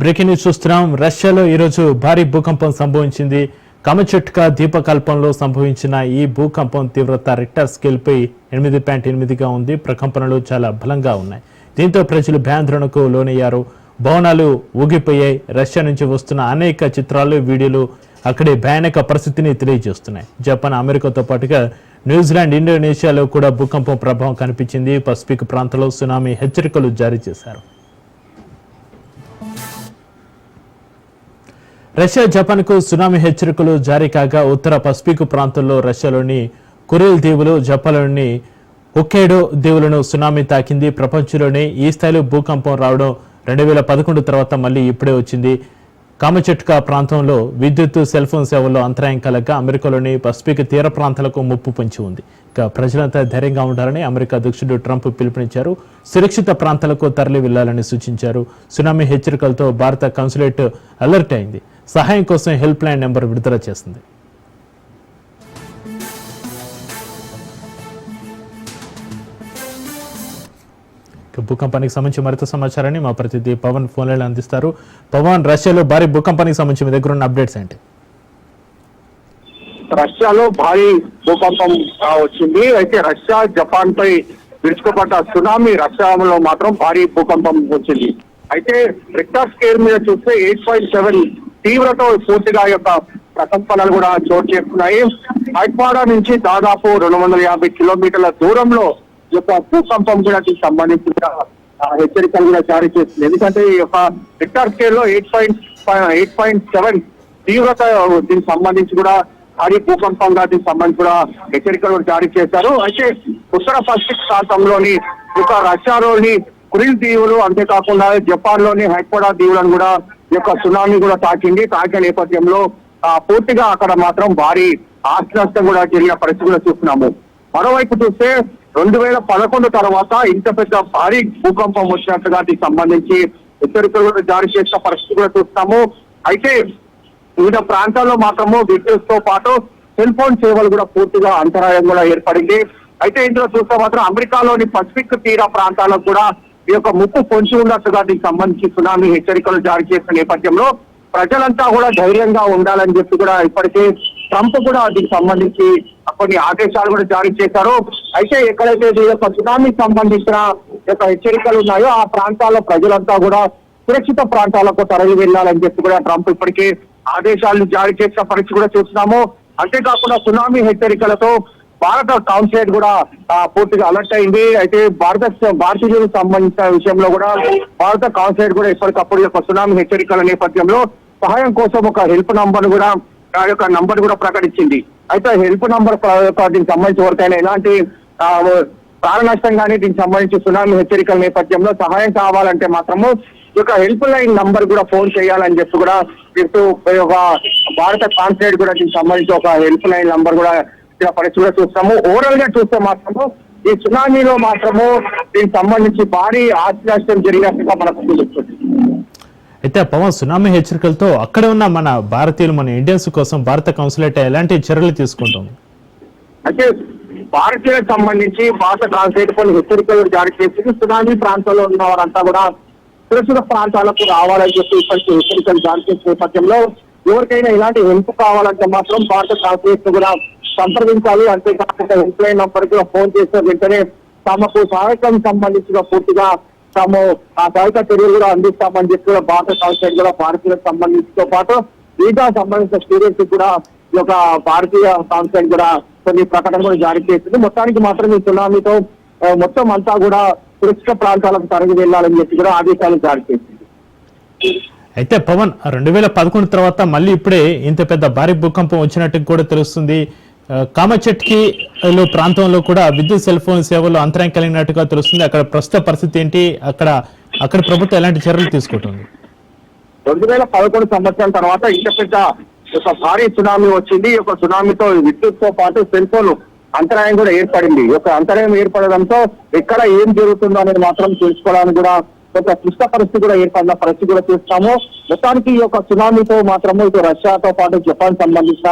Breaking news చూస్తున్నాం. రష్యాలో ఈరోజు భారీ భూకంపం సంభవించింది. కమచెట్క దీపకల్పంలో సంభవించిన ఈ భూకంపం తీవ్రత రిక్టర్ స్కేల్పై ఎనిమిది పాయింట్ ఎనిమిదిగా ఉంది. ప్రకంపనలు చాలా బలంగా ఉన్నాయి. దీంతో ప్రజలు భయాందోళనకు లోనయ్యారు. భవనాలు ఊగిపోయాయి. రష్యా నుంచి వస్తున్న అనేక చిత్రాలు వీడియోలు అక్కడి భయానక పరిస్థితిని తెలియజేస్తున్నాయి. జపాన్ అమెరికాతో పాటుగా న్యూజిలాండ్ ఇండోనేషియాలో కూడా భూకంపం ప్రభావం కనిపించింది. పసిఫిక్ ప్రాంతంలో సునామీ హెచ్చరికలు జారీ చేశారు. రష్యా జపాన్కు సునామీ హెచ్చరికలు జారీ కాగా ఉత్తర పసిఫిక్ ప్రాంతంలో రష్యాలోని కురిల్ దీవులు జపాన్లోని ఒకేడో దీవులను సునామీ తాకింది. ప్రపంచంలోనే ఈ స్థాయిలో భూకంపం రావడం రెండు వేల పదకొండు తర్వాత మళ్ళీ ఇప్పుడే వచ్చింది. కామచెట్కా ప్రాంతంలో విద్యుత్ సెల్ ఫోన్ సేవల్లో అంతరాయం కలగ అమెరికాలోని పసిఫిక్ తీర ప్రాంతాలకు ముప్పు పొంచి ఉంది. ఇక ప్రజలంతా ధైర్యంగా ఉండాలని అమెరికా అధ్యక్షుడు ట్రంప్ పిలుపునిచ్చారు. సురక్షిత ప్రాంతాలకు తరలి వెళ్ళాలని సూచించారు. సునామీ హెచ్చరికలతో భారత కన్సులేట్ అలర్ట్ అయింది. సహాయం కోసం హెల్ప్ లైన్ నెంబర్ విడుదల చేసింది భూకంపానికి సంబంధించి మరింత సమాచారాన్ని మా ప్రతినిధి పవన్ ఫోన్లలో అందిస్తారు. పవన్ రష్యాలో భారీ భూకంపానికి సంబంధించి మీ దగ్గర ఉన్న అప్డేట్స్ ఏంటి? రష్యాలో భారీ భూకంపం వచ్చింది. అయితే రష్యా జపాన్ పై విరుచుకుపడ్డ సునామీ రష్యాలో మాత్రం భారీ భూకంపం వచ్చింది. అయితే రిక్టర్ స్కేల్ మీద చూస్తే ఎయిట్ పాయింట్ సెవెన్ తీవ్రత పూర్తిగా యొక్క ప్రకంపనలు కూడా చోటు చేసుకున్నాయి. హైట్వాడా నుంచి దాదాపు రెండు వందల యాభై కిలోమీటర్ల దూరంలో ఈ యొక్క భూకంపం కూడా దీనికి సంబంధించిన హెచ్చరికలు కూడా జారీ చేస్తుంది ఎందుకంటే ఈ యొక్క రిక్టర్ స్కేల్లో eight point eight point seven తీవ్రత దీనికి సంబంధించి కూడా భారీ భూకంపంగా దీనికి సంబంధించి కూడా హెచ్చరికలు జారీ చేశారు. అయితే ఉత్తర పసిఫిక్ ప్రాంతంలోని ఒక రష్యాలోని కురిల్ దీవులు అంతేకాకుండా జపాన్లోని హైకోడా దీవులను కూడా యొక్క సునామీ కూడా తాకింది. తాకిన నేపథ్యంలో పూర్తిగా అక్కడ మాత్రం భారీ ఆస్తి నష్టం కూడా జరిగిన పరిస్థితి కూడా చూస్తున్నాము. మరోవైపు చూస్తే రెండు వేల పదకొండు తర్వాత ఇంత పెద్ద భారీ భూకంపం వచ్చినట్టుగా దీనికి సంబంధించి హెచ్చరికలు కూడా జారీ చేసిన పరిస్థితి కూడా చూస్తాము అయితే వివిధ ప్రాంతాల్లో మాత్రము విద్యుత్తో పాటు సెల్ ఫోన్ సేవలు కూడా పూర్తిగా అంతరాయం కూడా ఏర్పడింది. అయితే ఇందులో చూస్తే మాత్రం అమెరికాలోని పసిఫిక్ తీర ప్రాంతాలకు కూడా ఈ యొక్క ముప్పు పొంచి ఉన్నట్టుగా దీనికి సంబంధించి సునామీ హెచ్చరికలు జారీ చేసిన నేపథ్యంలో ప్రజలంతా కూడా ధైర్యంగా ఉండాలని చెప్పి కూడా ఇప్పటికే ట్రంప్ కూడా దీనికి సంబంధించి కొన్ని ఆదేశాలు కూడా జారీ చేశారు. అయితే ఎక్కడైతే ఈ యొక్క సునామీకి సంబంధించిన యొక్క హెచ్చరికలు ఉన్నాయో ఆ ప్రాంతాల్లో ప్రజలంతా కూడా సురక్షిత ప్రాంతాలకు తరలి వెళ్ళాలని చెప్పి కూడా ట్రంప్ ఇప్పటికే ఆదేశాలు జారీ చేసిన పరిస్థితి కూడా చూస్తున్నాము. అంతేకాకుండా సునామీ హెచ్చరికలతో భారత కౌన్సిలేట్ కూడా పూర్తిగా అలర్ట్ అయింది. అయితే భారత భారతీయులకు సంబంధించిన విషయంలో కూడా భారత కౌన్సిలేట్ కూడా ఎప్పటికప్పుడు యొక్క సునామీ హెచ్చరికల నేపథ్యంలో సహాయం కోసం ఒక హెల్ప్ నంబర్ కూడా ఆ యొక్క నంబర్ కూడా ప్రకటించింది. అయితే హెల్ప్ నంబర్ దీనికి సంబంధించి ఎవరికైనా ఎలాంటి ఆ, కానీ దీనికి సంబంధించి సునామీ హెచ్చరికల నేపథ్యంలో సహాయం కావాలంటే మాత్రము ఈ యొక్క హెల్ప్ లైన్ నంబర్ కూడా ఫోన్ చేయాలని చెప్పి కూడా చెప్తూ యొక్క భారత కాన్సులేట్ కూడా దీనికి సంబంధించి ఒక హెల్ప్ లైన్ నంబర్ కూడా ఇక్కడ పరిస్థితి కూడా చూస్తాము. ఓవరాల్గా చూస్తే మాత్రము ఈ సునామీలో మాత్రము దీనికి సంబంధించి భారీ ఆస్తి నష్టం జరిగినట్టుగా మనకు తెలుస్తుంది. అయితే పవన్ సునామీ హెచ్చరికలతో అక్కడ ఉన్న మన భారతీయులు మన ఇండియన్స్ కోసం భారత కౌన్సిలేట్ ఎలాంటి చర్యలు తీసుకుంటుంది? అయితే భారతీయులకు సంబంధించి భారత కాన్సైట్ కొన్ని హెచ్చరికలు జారీ చేసి సునామీ ప్రాంతంలో ఉన్న వారంతా కూడా సురక్షిత ప్రాంతాలకు రావాలని చెప్పి ఇప్పటికీ హెచ్చరికలు జారీ చేసిన నేపథ్యంలో ఎవరికైనా ఇలాంటి హెల్ప్ కావాలంటే మాత్రం భారత కాన్సైట్ కూడా సంప్రదించాలి. అంతేకాకుండా హెల్ప్ లైన్ నంబర్కి ఫోన్ చేసిన వెంటనే తమకు సహాయకం సంబంధించిన పూర్తిగా తాము ఆ సహాయక చర్యలు కూడా అందిస్తామని చెప్పి కూడా భారత కౌన్సిల్ కూడా భారతీయులకు సంబంధించితో పాటు వీసా సంబంధించిన స్టూడెంట్స్ కూడా ఈ యొక్క భారతీయ కౌన్సిల్ కూడా కొన్ని ప్రకటన కూడా జారీ చేసింది. మొత్తానికి మాత్రం ఈ సునామీతో మొత్తం అంతా కూడా సురక్షిత ప్రాంతాలకు తరలి వెళ్ళాలని చెప్పి కూడా ఆదేశాలు జారీ చేసింది. అయితే పవన్ రెండు వేల పదకొండు తర్వాత మళ్ళీ ఇప్పుడే ఇంత పెద్ద భారీ భూకంపం వచ్చినట్టు కూడా తెలుస్తుంది. ఆ, కామచెట్కి ప్రాంతంలో కూడా విద్యుత్ సెల్ ఫోన్ సేవలు అంతరాయం కలిగినట్టుగా తెలుస్తుంది. అక్కడ ప్రస్తుత పరిస్థితి ఏంటి? అక్కడ అక్కడ ప్రభుత్వం ఎలాంటి చర్యలు తీసుకుంటుంది? రెండు వేల పదకొండు సంవత్సరాల తర్వాత ఇంత పెద్ద ఒక భారీ సునామీ వచ్చింది. ఒక సునామీతో విద్యుత్తో పాటు సెల్ ఫోన్ అంతరాయం కూడా ఏర్పడింది. ఒక యొక్క అంతరాయం ఏర్పడడంతో ఎక్కడ ఏం జరుగుతుందో అనేది మాత్రం తెలుసుకోవడానికి కూడా ఒక క్లిష్ట పరిస్థితి కూడా ఏర్పడిన పరిస్థితి కూడా చూస్తాము. మొత్తానికి ఈ యొక్క సునామీతో మాత్రము ఇటు రష్యాతో పాటు జపాన్ సంబంధించిన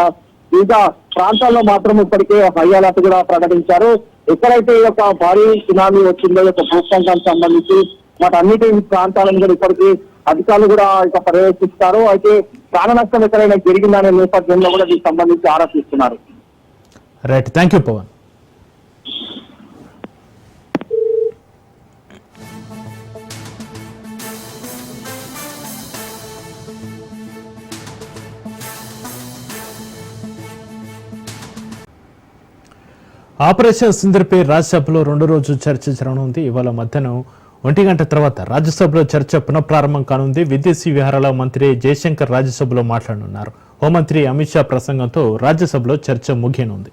వివిధ ప్రాంతాల్లో మాత్రం ఇప్పటికే హై అలర్ట్ కూడా ప్రకటించారు. ఎక్కడైతే ఈ యొక్క భారీ సునామీ వచ్చిందో ఈ యొక్క భూకంపానికి సంబంధించి వాటన్నిటి ప్రాంతాలను కూడా ఇప్పటికీ అధికారులు కూడా ఇక పర్యవేక్షిస్తారు. అయితే ప్రాణ నష్టం ఎక్కడైనా జరిగిందనే నేపథ్యంలో కూడా దీనికి సంబంధించి ఆరా తీస్తున్నారు right thank you Pavan operation సింధర్పై రాజ్యసభలో రెండో రోజు చర్చ జరగనుంది. ఇవాళ మధ్యాహ్నం ఒంటి గంట తర్వాత రాజ్యసభలో చర్చ పునఃప్రారంభం కానుంది. విదేశీ వ్యవహారాల మంత్రి జయశంకర్ రాజ్యసభలో మాట్లాడనున్నారు. హోంమంత్రి అమిత్ షా ప్రసంగంతో రాజ్యసభలో చర్చ ముగియనుంది.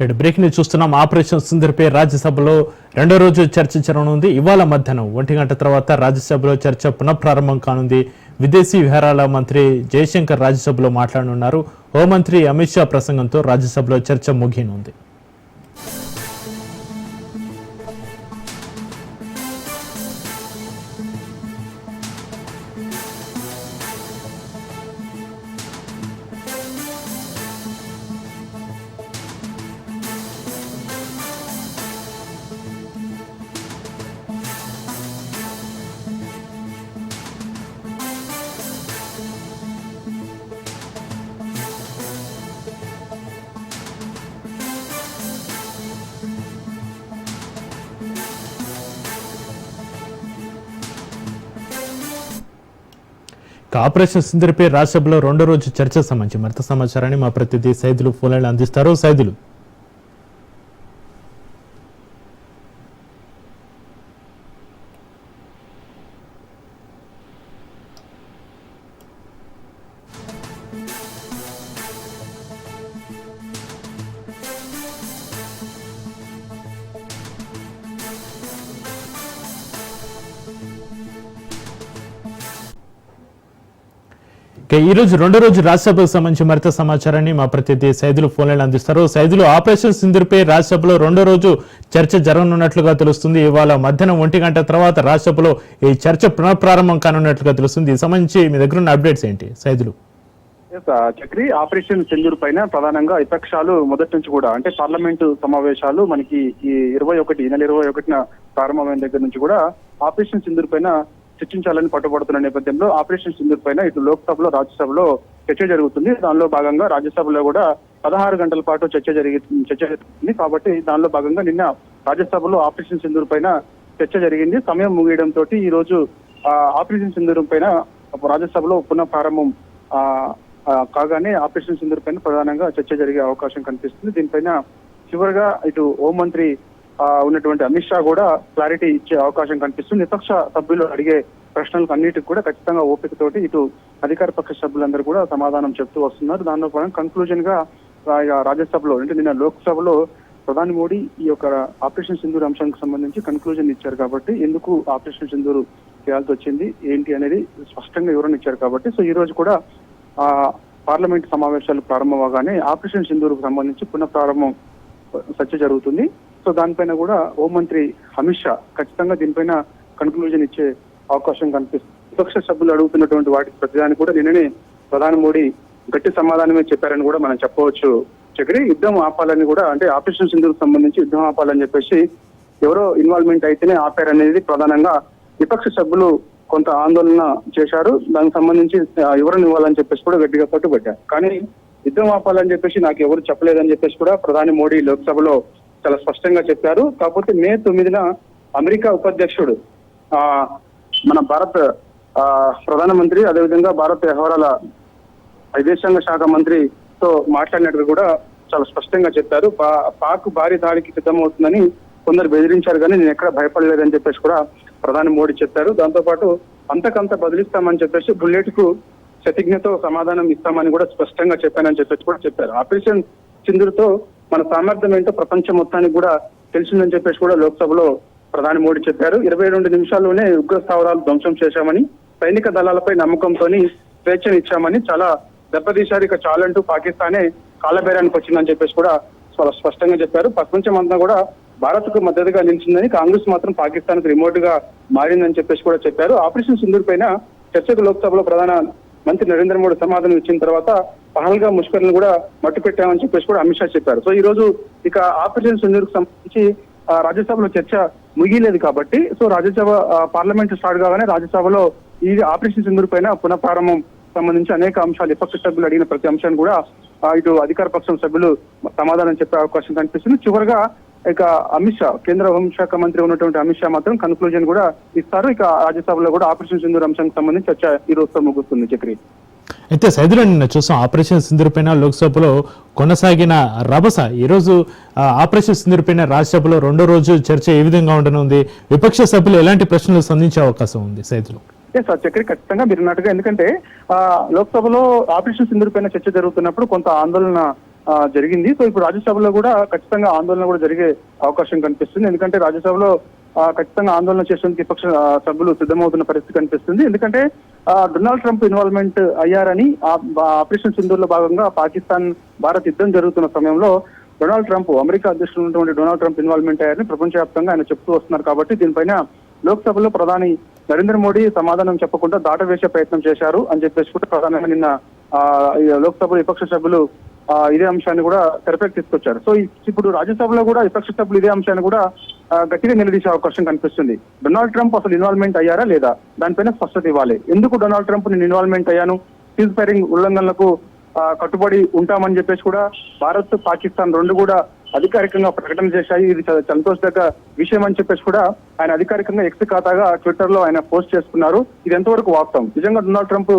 రెండు బ్రేక్ని చూస్తున్నాం. ఆపరేషన్ సుందర్పై రాజ్యసభలో రెండో రోజు చర్చ జరగనుంది. ఇవాళ మధ్యాహ్నం ఒంటి గంట తర్వాత రాజ్యసభలో చర్చ పునఃప్రారంభం కానుంది. విదేశీ వ్యవహారాల మంత్రి జయశంకర్ రాజ్యసభలో మాట్లాడనున్నారు. హోంమంత్రి అమిత్ షా ప్రసంగంతో రాజ్యసభలో చర్చ ముగియనుంది. ఆపరేషన్ సింధర్పై రాజ్యసభలో రెండో రోజు చర్చ సంబంధించి మరింత సమాచారాన్ని మా ప్రతినిధి సైదులు ఫోన్లైన్ అందిస్తారు. సైదులు. ఈ రోజు రెండో రోజు రాజ్యసభకు సంబంధించి మరింత సమాచారాన్ని మా ప్రతినిధి సైదులు ఫోన్లైన్ అందిస్తారు. సైదులు ఆపరేషన్ సింధుర్పై రాజ్యసభలో రెండో రోజు చర్చ జరగనున్నట్లుగా తెలుస్తుంది. ఇవాళ మధ్యాహ్నం ఒంటి గంట తర్వాత రాజ్యసభలో ఈ చర్చ పునఃప్రారంభం కానున్నట్లుగా తెలుస్తుంది. ఈ సంబంధించి మీ దగ్గర ఉన్న అప్డేట్స్ ఏంటి? సైదులు. చక్రి ఆపరేషన్ సింధూర్ పైన ప్రధానంగా విపక్షాలు మొదటి నుంచి కూడా అంటే పార్లమెంటు సమావేశాలు మనకి ఈ ఇరవై ఒకటి ఈ నెల ఇరవై ఒకటిన ప్రారంభమైన దగ్గర నుంచి కూడా ఆపరేషన్ సింధూర్ పైన చర్చించాలని పట్టుబడుతున్న నేపథ్యంలో ఆపరేషన్ సింధూర్ పైన ఇటు లోక్సభలో రాజ్యసభలో చర్చ జరుగుతుంది. దానిలో భాగంగా రాజ్యసభలో కూడా పదహారు గంటల పాటు చర్చ జరిగి చర్చ జరుగుతుంది. కాబట్టి దానిలో భాగంగా నిన్న రాజ్యసభలో ఆపరేషన్ సింధూర్ పైన చర్చ జరిగింది. సమయం ముగియడంతో ఈ రోజు ఆపరేషన్ సింధూరం పైన రాజ్యసభలో పునః ప్రారంభం కాగానే ఆపరేషన్ సింధూర్ పైన ప్రధానంగా చర్చ జరిగే అవకాశం కనిపిస్తుంది. దీనిపైన చివరిగా ఇటు హోంమంత్రి ఉన్నటువంటి అమిత్ షా కూడా క్లారిటీ ఇచ్చే అవకాశం కనిపిస్తుంది. విపక్ష సభ్యులు అడిగే ప్రశ్నలకు అన్నిటికి కూడా ఖచ్చితంగా ఓపికతోటి ఇటు అధికార పక్ష సభ్యులందరూ కూడా సమాధానం చెప్తూ వస్తున్నారు. దానిలో భాగంగా కన్క్లూజన్గా ఆ, రాజ్యసభలో అంటే నిన్న లోక్సభలో ప్రధాని మోడీ ఈ యొక్క ఆపరేషన్ సింధూర్ అంశానికి సంబంధించి కన్క్లూజన్ ఇచ్చారు కాబట్టి ఎందుకు ఆపరేషన్ సింధూర్ చేయాల్సి వచ్చింది ఏంటి అనేది స్పష్టంగా వివరణ ఇచ్చారు కాబట్టి. సో ఈ రోజు కూడా ఆ పార్లమెంట్ సమావేశాలు ప్రారంభమవగానే ఆపరేషన్ సింధూర్కు సంబంధించి పునః ప్రారంభం చర్చ జరుగుతుంది. సో దానిపైన కూడా హోంమంత్రి అమిత్ షా ఖచ్చితంగా దీనిపైన కన్క్లూజన్ ఇచ్చే అవకాశం కనిపిస్తుంది. విపక్ష సభ్యులు అడుగుతున్నటువంటి వాటికి ప్రతిదాన్ని కూడా నిన్ననే ప్రధాని మోడీ గట్టి సమాధానమే చెప్పారని కూడా మనం చెప్పవచ్చు. చక్రి యుద్ధం ఆపాలని కూడా అంటే ఆపరేషన్ సింధుకు సంబంధించి యుద్ధం ఆపాలని చెప్పేసి ఎవరో ఇన్వాల్వ్మెంట్ అయితేనే ఆపారనేది ప్రధానంగా విపక్ష సభ్యులు కొంత ఆందోళన చేశారు. దానికి సంబంధించి ఆ, వివరణ ఇవ్వాలని చెప్పేసి కూడా గట్టిగా పట్టుబడ్డారు కానీ యుద్ధం ఆపాలని చెప్పేసి నాకు ఎవరు చెప్పలేదని చెప్పేసి కూడా ప్రధాని మోడీ లోక్సభలో చాలా స్పష్టంగా చెప్పారు. కాకపోతే మే తొమ్మిదిన అమెరికా ఉపాధ్యక్షుడు ఆ మన భారత్ ఆ, ప్రధానమంత్రి అదేవిధంగా భారత వ్యవహారాల విదేశాంగ శాఖ మంత్రితో మాట్లాడినట్టు కూడా చాలా స్పష్టంగా చెప్పారు. పా- పాక్ భారీ దాడికి సిద్ధమవుతుందని కొందరు బెదిరించారు కానీ నేను ఎక్కడ భయపడలేదని చెప్పేసి కూడా ప్రధాని మోడీ చెప్పారు. దాంతో పాటు అంతకంత బదిలిస్తామని చెప్పేసి బుల్లెట్కు ప్రతిజ్ఞతో సమాధానం ఇస్తామని కూడా స్పష్టంగా చెప్పానని చెప్పేసి కూడా చెప్పారు. ఆపరేషన్ సింధుతో మన సామర్థ్యం ఏంటో ప్రపంచం మొత్తానికి కూడా తెలిసిందని చెప్పేసి కూడా లోక్సభలో ప్రధాని మోడీ చెప్పారు. ఇరవై రెండు నిమిషాల్లోనే ఉగ్ర స్థావరాలు ధ్వంసం చేశామని సైనిక దళాలపై నమ్మకంతోని స్వేచ్ఛను ఇచ్చామని చాలా దెబ్బతీశారు. ఇక చాలంటూ పాకిస్తానే కాలబేరానికి వచ్చిందని చెప్పేసి కూడా చాలా స్పష్టంగా చెప్పారు. ప్రపంచమంతా కూడా భారత్కు మద్దతుగా నిలిచిందని కాంగ్రెస్ మాత్రం పాకిస్తాన్కు రిమోట్గా మారిందని చెప్పేసి కూడా చెప్పారు. ఆపరేషన్ సింధూర్ పైన చర్చకు లోక్సభలో ప్రధాన మంత్రి నరేంద్ర మోడీ సమాధానం ఇచ్చిన తర్వాత పహల్గా ముష్కర్లను కూడా మట్టు పెట్టామని చెప్పేసి కూడా అమిత్ షా చెప్పారు. సో ఈ రోజు ఇక ఆపరేషన్ సింధూర్ సంబంధించి రాజ్యసభలో చర్చ ముగియలేదు కాబట్టి సో రాజ్యసభ పార్లమెంట్ స్టార్ట్ కాగానే రాజ్యసభలో ఈ ఆపరేషన్ సింధూర్ పైన పునఃప్రారంభం సంబంధించి అనేక అంశాలు విపక్ష సభ్యులు అడిగిన ప్రతి అంశాన్ని కూడా ఇటు అధికార పక్షం సభ్యులు సమాధానం చెప్పే అవకాశం కనిపిస్తుంది. చివరిగా ఇక అమిత్ షా కేంద్ర హోంశాఖ మంత్రి ఉన్నటువంటి అమిత్ షా మాత్రం కన్క్లూజన్ కూడా ఇస్తారు. ఇక రాజ్యసభలో కూడా ఆపరేషన్ సింధూర్ అంశానికి సంబంధించి చర్చ ఈ రోజుతో ముగుస్తుంది. చక్రి. అయితే సైదులో నిన్న చూసాం ఆపరేషన్ సింధూర్ పైన లోక్సభలో కొనసాగిన రభస. ఈరోజు ఆపరేషన్ సింధూర్ పైన రాజ్యసభలో రెండో రోజు చర్చ ఏ విధంగా ఉండనుంది? విపక్ష సభ్యులు ఎలాంటి ప్రశ్నలు సంధించే అవకాశం ఉంది సైదులో? సార్ చక్రి ఖచ్చితంగా మీరు ఎందుకంటే ఆ, లోక్సభలో ఆపరేషన్ సింధూర్ పైన చర్చ జరుగుతున్నప్పుడు కొంత ఆందోళన జరిగింది. సో ఇప్పుడు రాజ్యసభలో కూడా ఖచ్చితంగా ఆందోళన కూడా జరిగే అవకాశం కనిపిస్తుంది. ఎందుకంటే రాజ్యసభలో ఖచ్చితంగా ఆందోళన చేసేందుకు విపక్ష సభ్యులు సిద్ధమవుతున్న పరిస్థితి కనిపిస్తుంది. ఎందుకంటే డొనాల్డ్ ట్రంప్ ఇన్వాల్వ్మెంట్ అయ్యారని ఆపరేషన్ సింధూర్లో భాగంగా పాకిస్తాన్ భారత్ యుద్ధం జరుగుతున్న సమయంలో డొనాల్డ్ ట్రంప్ అమెరికా అధ్యక్షుడు ఉన్నటువంటి డొనాల్డ్ ట్రంప్ ఇన్వాల్వ్మెంట్ అయ్యారని ప్రపంచవ్యాప్తంగా ఆయన చెప్తూ వస్తున్నారు కాబట్టి దీనిపైన లోక్సభలో ప్రధాని నరేంద్ర మోడీ సమాధానం చెప్పకుండా దాటవేసే ప్రయత్నం చేశారు అని చెప్పేసి కూడా ప్రధానంగా నిన్న లోక్సభ విపక్ష సభ్యులు ఇదే అంశాన్ని కూడా తెరపైకి తీసుకొచ్చారు. సో ఇప్పుడు రాజ్యసభలో కూడా విపక్ష సభ్యులు ఇదే అంశాన్ని కూడా గట్టిగా నిలదీసే అవకాశం కనిపిస్తుంది. డొనాల్డ్ ట్రంప్ అసలు ఇన్వాల్వ్మెంట్ అయ్యారా లేదా? దానిపైన స్పష్టత ఇవ్వాలి. ఎందుకు డొనాల్డ్ ట్రంప్ నేను ఇన్వాల్వ్మెంట్ అయ్యాను? సీజ్ ఫైరింగ్ ఉల్లంఘనలకు కట్టుబడి ఉంటామని చెప్పేసి కూడా భారత్ పాకిస్తాన్ రెండు కూడా అధికారికంగా ప్రకటన చేశాయి. ఇది సంతోషదగ్గ విషయం అని చెప్పేసి కూడా ఆయన అధికారికంగా ఎక్స్ ఖాతాగా ట్విట్టర్లో ఆయన పోస్ట్ చేసుకున్నారు. ఇది ఎంతవరకు వాస్తవం? నిజంగా డొనాల్డ్ ట్రంప్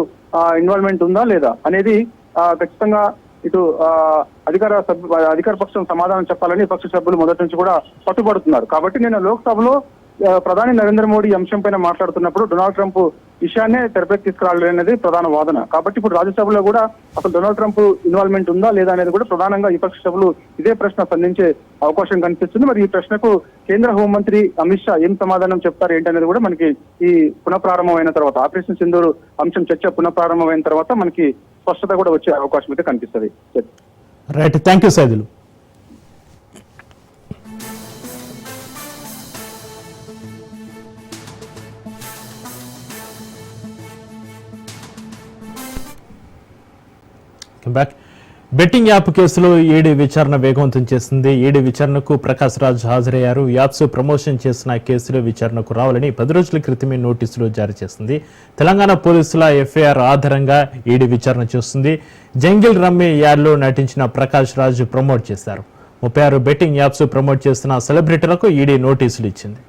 ఇన్వాల్వ్మెంట్ ఉందా లేదా అనేది ఖచ్చితంగా ఇటు ఆ, అధికార అధికార పక్షం సమాధానం చెప్పాలని విపక్ష సభ్యులు మొదటి నుంచి కూడా పట్టుబడుతున్నారు. కాబట్టి నేను లోక్సభలో ప్రధాని నరేంద్ర మోడీ అంశం పైన మాట్లాడుతున్నప్పుడు డొనాల్డ్ ట్రంప్ విషయాన్నే తెరపైకి తీసుకురావాలి అనేది ప్రధాన వాదన. కాబట్టి ఇప్పుడు రాజ్యసభలో కూడా అసలు డొనాల్డ్ ట్రంప్ ఇన్వాల్వ్మెంట్ ఉందా లేదా అనేది కూడా ప్రధానంగా విపక్ష సభలు ఇదే ప్రశ్న సంధించే అవకాశం కనిపిస్తుంది. మరి ఈ ప్రశ్నకు కేంద్ర హోంమంత్రి అమిత్ షా ఏం సమాధానం చెప్తారు ఏంటనేది కూడా మనకి ఈ పునఃప్రారంభమైన తర్వాత ఆపరేషన్ సింధూరు అంశం చర్చ పునఃప్రారంభమైన తర్వాత మనకి స్పష్టత కూడా వచ్చే అవకాశం అయితే కనిపిస్తుంది. Right thank you Saidulu back betting app కేసులో ఈడీ విచారణ వేగవంతం చేసింది. ఈడీ విచారణకు ప్రకాష్ రాజ్ హాజరయ్యారు. యాప్స్ ప్రమోషన్ చేసిన కేసులో విచారణకు రావాలని పది రోజుల క్రితమే నోటీసులు జారీ చేసింది. తెలంగాణ పోలీసుల ఎఫ్ఐఆర్ ఆధారంగా ఈడీ విచారణ చేస్తుంది. జంగిల్ రమ్మి యాడ్లో నటించిన ప్రకాష్ రాజ్ ప్రమోట్ చేశారు. ముప్పై ఆరు బెట్టింగ్ యాప్స్ ప్రమోట్ చేసిన సెలబ్రిటీలకు ఈడీ నోటీసులు ఇచ్చింది.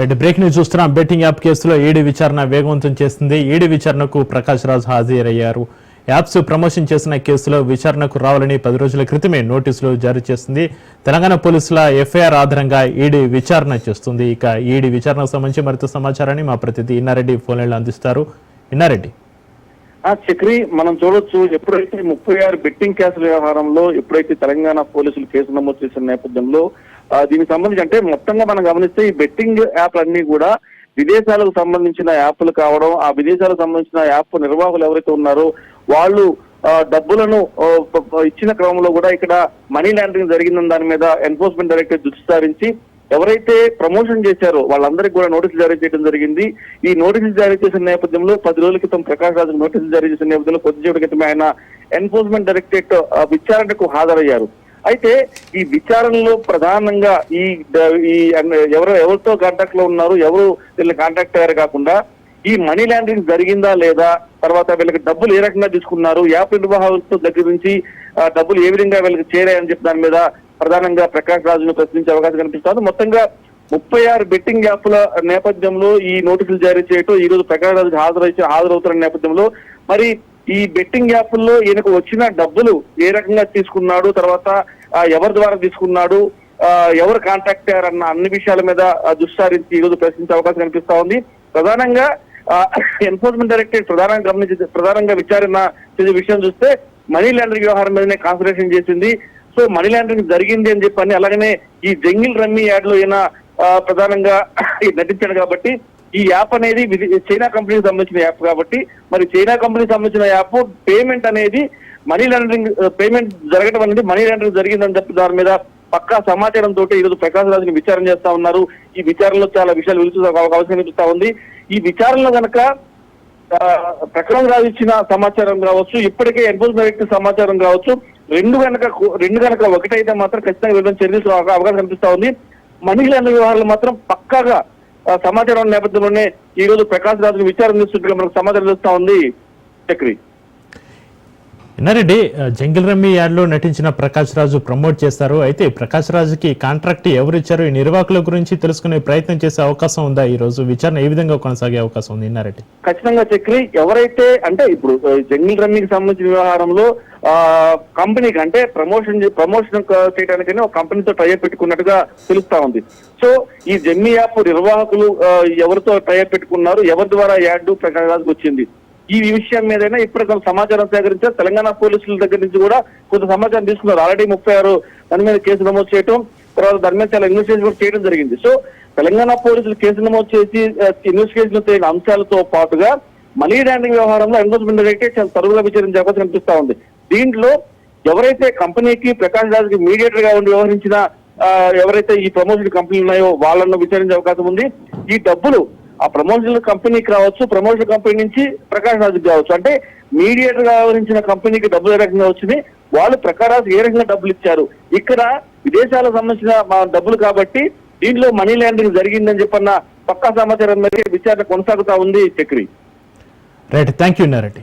రెండు బ్రేక్ని చూస్తున్నాం. బెట్టింగ్ యాప్ కేసులో ఈడీ విచారణ వేగవంతం చేసింది. ఈడీ విచారణకు ప్రకాష్ రాజ్ హాజరయ్యారు. యాప్స్ ప్రమోషన్ చేసిన కేసులో విచారణకు రావాలని పది రోజుల క్రితమే నోటీసులు జారీ చేసింది. తెలంగాణ పోలీసుల ఎఫ్ఐఆర్ ఆధారంగా ఈడీ విచారణ చేస్తుంది. ఇక ఈడీ విచారణకు సంబంధించి మరింత సమాచారాన్ని మా ప్రతినిధి ఇన్నారెడ్డి ఫోన్ అందిస్తారు. ఇన్నారెడ్డి. ఆ చక్రి మనం చూడొచ్చు ఎప్పుడైతే ముప్పై ఆరు బెట్టింగ్ కేసుల వ్యవహారంలో ఎప్పుడైతే తెలంగాణ పోలీసులు కేసు నమోదు చేసిన నేపథ్యంలో దీనికి సంబంధించి అంటే మొత్తంగా మనం గమనిస్తే ఈ బెట్టింగ్ యాప్లన్నీ కూడా విదేశాలకు సంబంధించిన యాప్లు కావడం ఆ విదేశాలకు సంబంధించిన యాప్ నిర్వాహకులు ఎవరైతే ఉన్నారో వాళ్ళు డబ్బులను ఇచ్చిన క్రమంలో కూడా ఇక్కడ మనీ లాండరింగ్ జరిగిందని దాని మీద ఎన్ఫోర్స్మెంట్ డైరెక్టర్ దృష్టి సారించి ఎవరైతే ప్రమోషన్ చేశారో వాళ్ళందరికీ కూడా నోటీసులు జారీ చేయడం జరిగింది. ఈ నోటీసులు జారీ చేసిన నేపథ్యంలో పది రోజుల క్రితం ప్రకాష్ రాజు నోటీసులు జారీ చేసిన నేపథ్యంలో కొద్దిసేపటి క్రితమే ఆయన ఎన్ఫోర్స్మెంట్ డైరెక్టరేట్ విచారణకు హాజరయ్యారు. అయితే ఈ విచారణలో ప్రధానంగా ఈ ఎవరు ఎవరితో కాంటాక్ట్లో ఉన్నారు ఎవరు వీళ్ళని కాంటాక్ట్ అయ్యారు కాకుండా ఈ మనీ లాండరింగ్ జరిగిందా లేదా తర్వాత వీళ్ళకి డబ్బులు ఏ రకంగా తీసుకున్నారు యాప్ నిర్వాహకులతో దగ్గర నుంచి డబ్బులు ఏ విధంగా వీళ్ళకి చేరాయని చెప్పి దాని మీద ప్రధానంగా ప్రకాష్ రాజును ప్రశ్నించే అవకాశం కనిపిస్తుంది. మొత్తంగా ముప్పై ఆరు బెట్టింగ్ యాప్ల నేపథ్యంలో ఈ నోటీసులు జారీ చేయటం ఈ రోజు ప్రకాష్ రాజు హాజరు హాజరవుతున్న నేపథ్యంలో మరి ఈ బెట్టింగ్ యాప్ల్లో ఈయనకు వచ్చిన డబ్బులు ఏ రకంగా తీసుకున్నాడు తర్వాత ఎవరి ద్వారా తీసుకున్నాడు ఎవరు కాంటాక్ట్ అయ్యారన్న అన్ని విషయాల మీద దుస్సారించి ఈరోజు ప్రశ్నించే అవకాశం కనిపిస్తా ఉంది. ప్రధానంగా ఎన్ఫోర్స్మెంట్ డైరెక్టరేట్ ప్రధానంగా గమనించి ప్రధానంగా విచారణ చేసే విషయం చూస్తే మనీ లాండరింగ్ వ్యవహారం మీదనే కాన్సన్ట్రేషన్ చేసింది. సో మనీ లాండరింగ్ జరిగింది అని చెప్పని అలాగనే ఈ జంగిల్ రమ్మీ యాడ్లో ఈయన ప్రధానంగా నటించాడు కాబట్టి ఈ యాప్ అనేది చైనా కంపెనీకి సంబంధించిన యాప్ కాబట్టి మరి చైనా కంపెనీకి సంబంధించిన యాప్ పేమెంట్ అనేది మనీ లాండరింగ్ పేమెంట్ జరగడం అనేది మనీ లాండరింగ్ జరిగిందని చెప్పి దాని మీద పక్కా సమాచారం తోటి ఈరోజు ప్రకాశ్ రాజుని విచారణ చేస్తా ఉన్నారు. ఈ విచారణలో చాలా విషయాలు వెలుచు అవకాశం కనిపిస్తా ఉంది. ఈ విచారణలో కనుక ప్రకరణ రాజు ఇచ్చిన సమాచారం కావచ్చు ఇప్పటికే ఎన్ఫోర్స్మెంట్ సమాచారం కావచ్చు రెండు కనుక రెండు గనక ఒకటైతే మాత్రం ఖచ్చితంగా వెళ్ళడం చర్యలు అవకాశం కనిపిస్తా ఉంది. మనీ లాండరింగ్ వ్యవహారాలు మాత్రం పక్కాగా సమాచారం నేపథ్యంలోనే ఈ రోజు ప్రకాశ్ రాజుని విచారణ చేస్తున్నట్టుగా మనకు సమాచారం తెలుస్తా ఉంది. చక్రి. ఎన్నారెడ్డి జంగిల్ రమ్మి యాడ్లో నటించిన ప్రకాష్ రాజు ప్రమోట్ చేస్తారు. అయితే ప్రకాష్ రాజుకి కాంట్రాక్ట్ ఎవరు ఇచ్చారు ఈ నిర్వాహకుల గురించి తెలుసుకునే ప్రయత్నం చేసే అవకాశం ఉందా? ఈ రోజు విచారణ ఏ విధంగా కొనసాగే అవకాశం ఉంది? ఎన్నారెడ్డి ఖచ్చితంగా చక్రి ఎవరైతే అంటే ఇప్పుడు జంగిల్ రమ్మికి సంబంధించిన వ్యవహారంలో ఆ కంపెనీకి అంటే ప్రమోషన్ ప్రమోషన్ చేయడానికైనా ఒక కంపెనీతో టైప్ పెట్టుకున్నట్టుగా తెలుస్తా ఉంది. సో ఈ జమ్మి యాప్ నిర్వాహకులు ఎవరితో టైప్ పెట్టుకున్నారు? ఎవరి ద్వారా యాడ్ ప్రకాశానికి వచ్చింది? ఈ విషయం మీదైనా ఇప్పుడు సమాచారం సేకరించారు. తెలంగాణ పోలీసుల దగ్గర నుంచి కూడా కొంత సమాచారం తీసుకున్నారు. ఆల్రెడీ ముప్పై ఆరు దాని మీద కేసు నమోదు చేయడం తర్వాత దాని మీద చాలా ఇన్వెస్టిగేషన్ కూడా చేయడం జరిగింది. సో తెలంగాణ పోలీసులు కేసు నమోదు చేసి ఇన్వెస్టిగేషన్ చేయని అంశాలతో పాటుగా మనీ ల్యాండింగ్ వ్యవహారంలో ఎన్ఫోర్స్మెంట్ డైరెక్టరేట్ చాలా తరుగుగా విచారించే అవకాశం కనిపిస్తా ఉంది. దీంట్లో ఎవరైతే కంపెనీకి ప్రకాష్ రాజ్కి మీడియేటర్గా ఉండి వ్యవహరించిన ఎవరైతే ఈ ప్రమోషన్ కంపెనీలు ఉన్నాయో వాళ్ళను విచారించే అవకాశం ఉంది. ఈ డబ్బులు ఆ ప్రమోషన్ కంపెనీకి రావచ్చు ప్రమోషన్ కంపెనీ నుంచి ప్రకాష్ రాజుకి కావచ్చు అంటే మీడియేటర్ వ్యవహరించిన కంపెనీకి డబ్బులు ఏ రకంగా వచ్చింది? వాళ్ళు ప్రకాష్ రాజు ఏ రకంగా డబ్బులు ఇచ్చారు? ఇక్కడ విదేశాలకు సంబంధించిన మా డబ్బులు కాబట్టి దీంట్లో మనీ ల్యాండింగ్ జరిగిందని చెప్పన్న పక్కా సమాచారం మరి విచారణ కొనసాగుతా ఉంది Chakri. Right thank you Nareddy.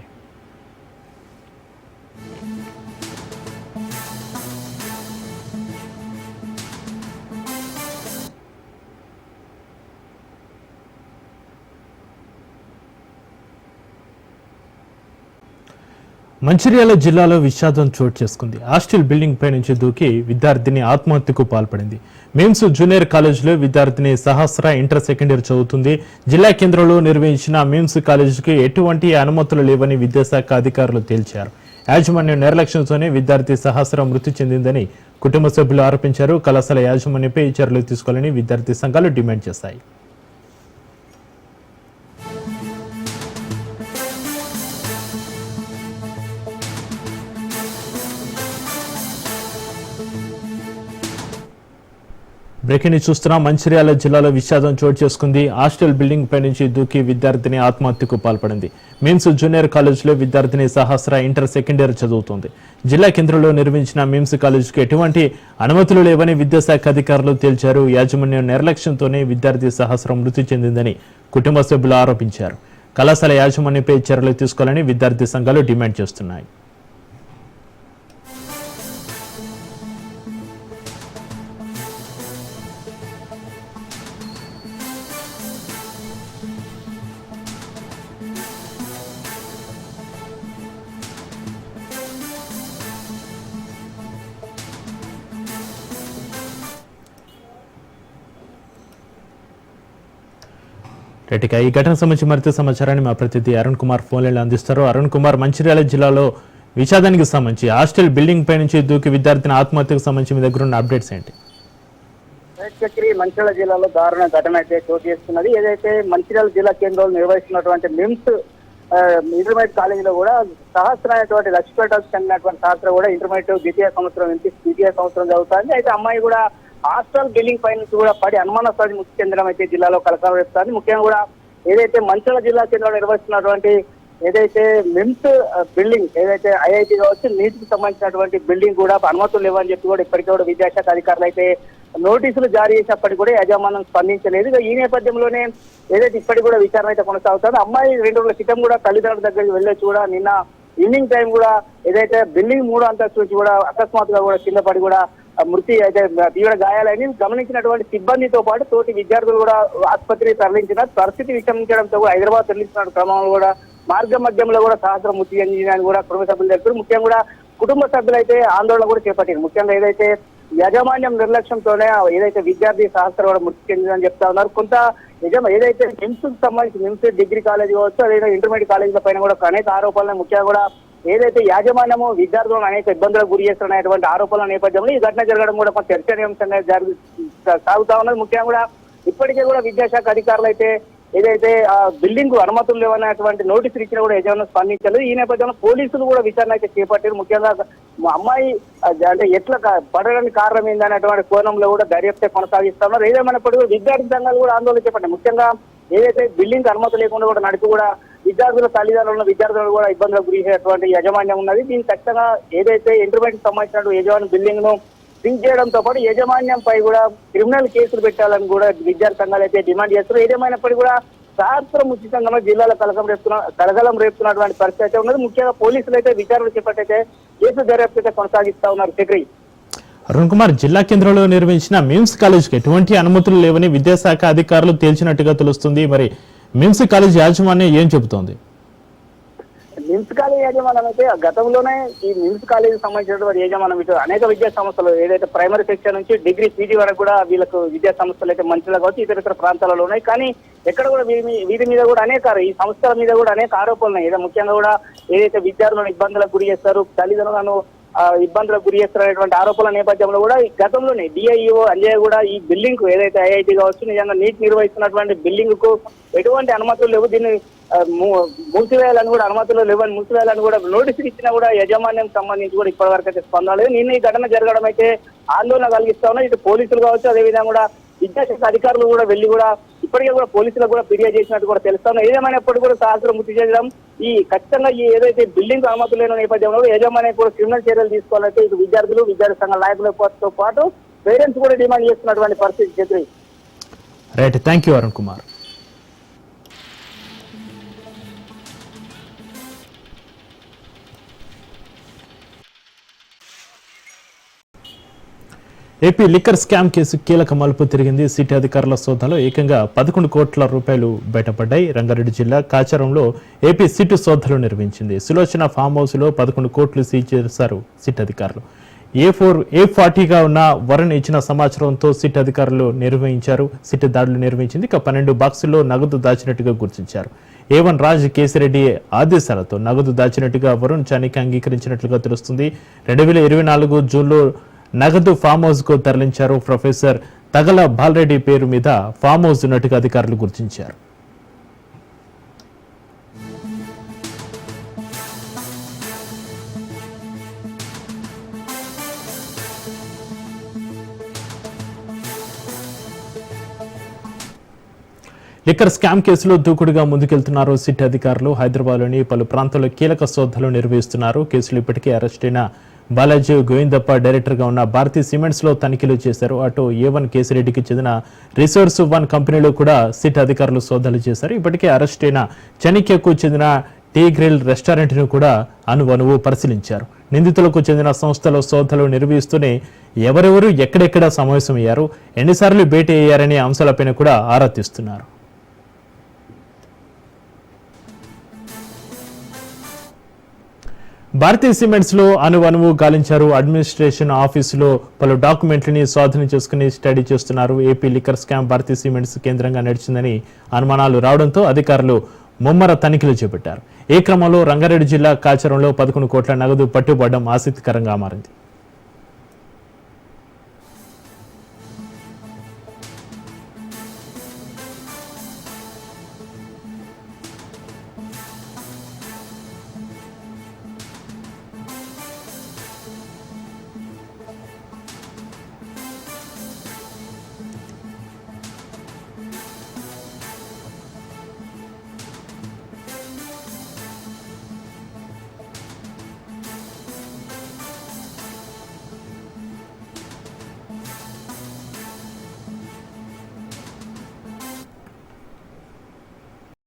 Mancherial జిల్లాలో విషాదం చోటు చేసుకుంది. హాస్టల్ బిల్డింగ్ పై నుంచి దూకి విద్యార్థిని ఆత్మహత్యకు పాల్పడింది. మేమ్స్ జూనియర్ కాలేజీలో విద్యార్థిని సహస్ర ఇంటర్ సెకండ్ ఇయర్ చదువుతుంది. జిల్లా కేంద్రంలో నిర్వహించిన మేమ్స్ కాలేజీకి ఎటువంటి అనుమతులు లేవని విద్యాశాఖ అధికారులు తేల్చారు. యాజమాన్యం నిర్లక్ష్యంతోనే విద్యార్థి సహస్ర మృతి చెందిందని కుటుంబ సభ్యులు ఆరోపించారు. కళాశాల యాజమాన్యంపై చర్యలు తీసుకోవాలని విద్యార్థి సంఘాలు డిమాండ్ చేశాయి. బ్రేకింగ్ న్యూస్ చూస్తున్నాం. మంచిర్యాల జిల్లాలో విషాదం చోటు చేసుకుంది. హాస్టల్ బిల్డింగ్ పై నుంచి దూకి విద్యార్థిని ఆత్మహత్యకు పాల్పడింది. మిమ్స్ జూనియర్ కాలేజీలో విద్యార్థిని సహస్ర ఇంటర్ సెకండ్ ఇయర్ చదువుతోంది. జిల్లా కేంద్రంలో నిర్వహించిన మిమ్స్ కాలేజీకి ఎటువంటి అనుమతులు లేవని విద్యాశాఖ అధికారులు తేల్చారు. యాజమాన్యం నిర్లక్ష్యంతోనే విద్యార్థి సహస్రం మృతి చెందిందని కుటుంబ సభ్యులు ఆరోపించారు. కళాశాల యాజమాన్యంపై చర్యలు తీసుకోవాలని విద్యార్థి సంఘాలు డిమాండ్ చేస్తున్నాయి. రైట్ ఈ ఘటన సంబంధించి మరింత సమాచారాన్ని మా ప్రతినిధి అరుణ్ కుమార్ ఫోన్లైన్లో అందిస్తారు. అరుణ్ కుమార్ మంచిర్యాల జిల్లాలో విషాదానికి సంబంధించి హాస్టల్ బిల్డింగ్ పై నుంచి దూకి విద్యార్థిని ఆత్మహత్యకు సంబంధించి మీ దగ్గర ఉన్న అప్డేట్స్ ఏంటి? చక్రి మంచిర్యాల జిల్లాలో దారుణ ఘటన అయితే చోటు చేసుకున్నది. ఏదైతే మంచిర్యాల జిల్లా కేంద్రంలో నిర్వహిస్తున్నటువంటి మిమ్స్ ఇంటర్మీడియట్ కాలేజీలో కూడా సహస్ర అనేటువంటి లక్ష్మీపేటకు చెందినటువంటి సహస్ర కూడా ఇంటర్మీడియట్ ద్వితీయ సంవత్సరం నుంచి ద్వితీయ సంవత్సరం చదువుతుంది. అయితే అమ్మాయి కూడా హాస్టల్ బిల్డింగ్ పైన కూడా పడి అనుమానాస్పద మృతి చెందడం అయితే జిల్లాలో కలకలం రేపుతుంది. ముఖ్యంగా కూడా ఏదైతే మంచాల జిల్లా కేంద్రంలో నిర్వహిస్తున్నటువంటి ఏదైతే మిమ్స్ బిల్డింగ్ ఏదైతే ఐఐటి కావచ్చు నీటికి సంబంధించినటువంటి బిల్డింగ్ కూడా అనుమతులు లేవని చెప్పి కూడా ఇప్పటికే కూడా విద్యాశాఖ అధికారులు అయితే నోటీసులు జారీ చేసినప్పటికీ కూడా యాజమాన్యం స్పందించలేదు. ఈ నేపథ్యంలోనే ఏదైతే ఇప్పటికి కూడా విచారణ అయితే కొనసాగుతుంది అమ్మాయి రెండు రోజుల క్రితం కూడా తల్లిదండ్రుల దగ్గరికి వెళ్ళొచ్చు కూడా నిన్న ఈవినింగ్ టైం కూడా ఏదైతే బిల్డింగ్ మూడో అంతస్తు నుంచి కూడా అకస్మాత్తుగా కూడా కింద పడి కూడా మృతి అయితే తీవ్ర గాయాలని గమనించినటువంటి సిబ్బందితో పాటు తోటి విద్యార్థులు కూడా ఆసుపత్రికి తరలించిన పరిస్థితి విషమించడంతో హైదరాబాద్ తరలించిన క్రమంలో కూడా మార్గ మధ్యంలో కూడా సహస్ర మృతి చెందిందని కూడా కుటుంబ సభ్యులు తెలిపారు ముఖ్యంగా కూడా కుటుంబ సభ్యులు అయితే ఆందోళన కూడా చేపట్టారు. ముఖ్యంగా ఏదైతే యాజమాన్యం నిర్లక్ష్యంతోనే ఏదైతే విద్యార్థి సహస్రం కూడా మృతి చెందిందని చెప్తా ఉన్నారు. కొంత నిజం ఏదైతే నిమ్స్ సంబంధించి నిమ్స్ డిగ్రీ కాలేజ్ కావచ్చు అదేవిధంగా ఇంటర్మీడియట్ కాలేజీల పైన కూడా అనేక ఆరోపణలు ముఖ్యంగా కూడా ఏదైతే యాజమాన్యము విద్యార్థులను అనేక ఇబ్బందులకు గురి చేస్తున్నటువంటి ఆరోపణల నేపథ్యంలో ఈ ఘటన జరగడం కూడా కొంత చర్చనీయాంశంగా జరుగు సాగుతా ఉన్నది. ముఖ్యంగా కూడా ఇప్పటికే కూడా విద్యాశాఖ అధికారులు అయితే ఏదైతే ఆ బిల్డింగ్కు అనుమతులు లేవనేటువంటి నోటీసులు ఇచ్చినా కూడా యజమాని స్పందించలేదు. ఈ నేపథ్యంలో పోలీసులు కూడా విచారణ అయితే చేపట్టారు. ముఖ్యంగా మా అమ్మాయి అంటే ఎట్లా పడడానికి కారణం ఏందనేటువంటి కోణంలో కూడా దర్యాప్తే కొనసాగిస్తున్నారు. ఏదేమైనప్పటికీ విద్యార్థి సంఘాలు కూడా ఆందోళన చేపట్టాయి. ముఖ్యంగా ఏదైతే బిల్డింగ్ అనుమతి లేకుండా కూడా నడిపి కూడా విద్యార్థుల తల్లిదండ్రులను విద్యార్థులు కూడా ఇబ్బందులకు గురి యజమాన్యం యాజమాన్యం ఉన్నది. దీనికి ఖచ్చితంగా ఏదైతే ఇంటర్మీడియట్ సంబంధించిన యజమాని బిల్డింగ్ను సీజ్ చేయడంతో పాటు యాజమాన్యంపై కూడా క్రిమినల్ కేసులు పెట్టాలని కూడా విద్యార్థి సంఘాలు అయితే డిమాండ్ చేస్తున్నారు. ఏదేమైనప్పటికీ కూడా శాస్త్రం ఉచితంగా జిల్లాలో కలకం రేపుతున్న కలగలం రేపుతున్నటువంటి పరిస్థితి అయితే ఉన్నది. ముఖ్యంగా పోలీసులు అయితే విచారణ చేపట్టయితే కేసు దర్యాప్తు అయితే కొనసాగిస్తా ఉన్నారు. చక్రి అరుణ్ కుమార్ జిల్లా కేంద్రంలో నిర్వహించిన మిమ్స్ కాలేజ్కి ఎటువంటి అనుమతులు లేవని విద్యాశాఖ అధికారులు తేల్చినట్టుగా తెలుస్తుంది. మరి మిమ్స్ కాలేజ్ యాజమాన్యం ఏం చెబుతోంది? మిమ్స్ కాలేజ్ యాజమాన్యం అయితే గతంలోనే ఈ మిమ్స్ కాలేజ్ సంబంధించినటువంటి యాజమాన్యం ఇటు అనేక విద్యా సంస్థలు ఏదైతే ప్రైమరీ సెక్షన్ నుంచి డిగ్రీ పీజీ వరకు కూడా వీళ్ళకు విద్యా సంస్థలు అయితే మంచిగా కావచ్చు ఇతర ఇతర ప్రాంతాలలో ఉన్నాయి. కానీ ఎక్కడ కూడా వీరి మీద కూడా అనేక ఈ సంస్థల మీద కూడా అనేక ఆరోపణలు ఉన్నాయి. ముఖ్యంగా కూడా ఏదైతే విద్యార్థులను ఇబ్బందులకు గురి చేస్తారు తల్లిదండ్రులను ఇబ్బందులకు గురి చేస్తున్నటువంటి ఆరోపణల నేపథ్యంలో కూడా ఈ గతంలోనే డిఐఓ అంజయ్య కూడా ఈ బిల్డింగ్కు ఏదైతే ఐఐటి కావచ్చు నిజంగా నీట్ నిర్వహిస్తున్నటువంటి బిల్డింగ్కు ఎటువంటి అనుమతులు లేవు. దీన్ని మూసివేయాలని కూడా అనుమతులు లేవని మూసివేయాలని కూడా నోటీసులు ఇచ్చినా కూడా యజమాన్యం సంబంధించి కూడా ఇప్పటి వరకు అయితే స్పందన లేదు. నిన్న ఈ ఘటన జరగడం అయితే ఆందోళన కలిగిస్తా ఉన్నాయి. ఇటు పోలీసులు కావచ్చు అదేవిధంగా కూడా విద్యాశాఖ అధికారులు కూడా వెళ్ళి కూడా ఇప్పటికే కూడా పోలీసులకు కూడా ఫిర్యాదు చేసినట్టు కూడా తెలుస్తా ఉన్నాయి. ఏదేమైనప్పటికీ కూడా సహస్రం మృతి చేయడం ఈ ఖచ్చితంగా ఈ ఏదైతే బిల్డింగ్ అనుమతులు లేని నేపథ్యంలో కూడా యజమాని కూడా క్రిమినల్ చర్యలు తీసుకోవాలంటే ఇటు విద్యార్థులు విద్యార్థి సంఘ నాయకులతో పాటు పేరెంట్స్ కూడా డిమాండ్ చేస్తున్నటువంటి పరిస్థితి చత్రి right thank you Arun Kumar. AP liquor scam case కీలక మలుపు తిరిగింది. సిటీ అధికారుల శోధనలో ఏకంగా పదకొండు కోట్ల రూపాయలు బయటపడ్డాయి. రంగారెడ్డి జిల్లా కాచారంలో ఏపీ సిట్ శోధనలు నిర్వహించింది. సులోచన ఫామ్ హౌస్లో పదకొండు కోట్లు సీజ్ చేశారు సిట్ అధికారులు. ఏ ఫోర్ ఏ ఫార్టీగా ఉన్న వరుణ్ ఇచ్చిన సమాచారంతో సిట్ అధికారులు నిర్వహించారు. సిట్ దాడులు నిర్వహించింది. ఇక పన్నెండు బాక్సుల్లో నగదు దాచినట్టుగా గుర్తించారు. ఏ వన్ రాజ్ కేసిరెడ్డి ఆదేశాలతో నగదు దాచినట్టుగా వరుణ్ చానికి అంగీకరించినట్లుగా తెలుస్తుంది. రెండు వేల ఇరవై నాలుగు జూన్లో నగదు ఫామ్ హౌస్కు తరలించారు ప్రొఫెసర్ తగల బాలరెడ్డి పేరు మీద ఫామ్ హౌస్ ఉన్నట్టుగా అధికారులు గుర్తించారు. లిక్కర్ స్కామ్ కేసులో దూకుడుగా ముందుకెళ్తున్నారు సిట్ అధికారులు. హైదరాబాద్లోని పలు ప్రాంతాల్లో కీలక శోధనలు నిర్వహిస్తున్నారు. కేసులు ఇప్పటికే అరెస్టైన బాలాజీ గోవిందప్ప డైరెక్టర్గా ఉన్న భారతీ సిమెంట్స్లో తనిఖీలు చేశారు. అటు ఏ వన్ కేసిరెడ్డికి చెందిన రిసోర్స్ వన్ కంపెనీలో కూడా సిట్ అధికారులు సోదాలు చేశారు. ఇప్పటికే అరెస్ట్ అయిన చనిక్యకు చెందిన టీ గ్రిల్ రెస్టారెంట్ను కూడా అనువనువు పరిశీలించారు. నిందితులకు చెందిన సంస్థలో శోధనలు నిర్వహిస్తూనే ఎవరెవరు ఎక్కడెక్కడ సమావేశమయ్యారు ఎన్నిసార్లు భేటీ అయ్యారనే అంశాలపైన కూడా ఆరా తీస్తున్నారు. భారతీయ సిమెంట్స్లో అనువనువు గాలించారు. అడ్మినిస్ట్రేషన్ ఆఫీసులో పలు డాక్యుమెంట్లని స్వాధీనం చేసుకుని స్టడీ చేస్తున్నారు. AP liquor scam Bharatiya cements కేంద్రంగా నడిచిందని అనుమానాలు రావడంతో అధికారులు ముమ్మర తనిఖీలు చేపట్టారు. ఈ క్రమంలో రంగారెడ్డి జిల్లా కాచరంలో పదకొండు కోట్ల నగదు పట్టుబడడం ఆసక్తికరంగా మారింది.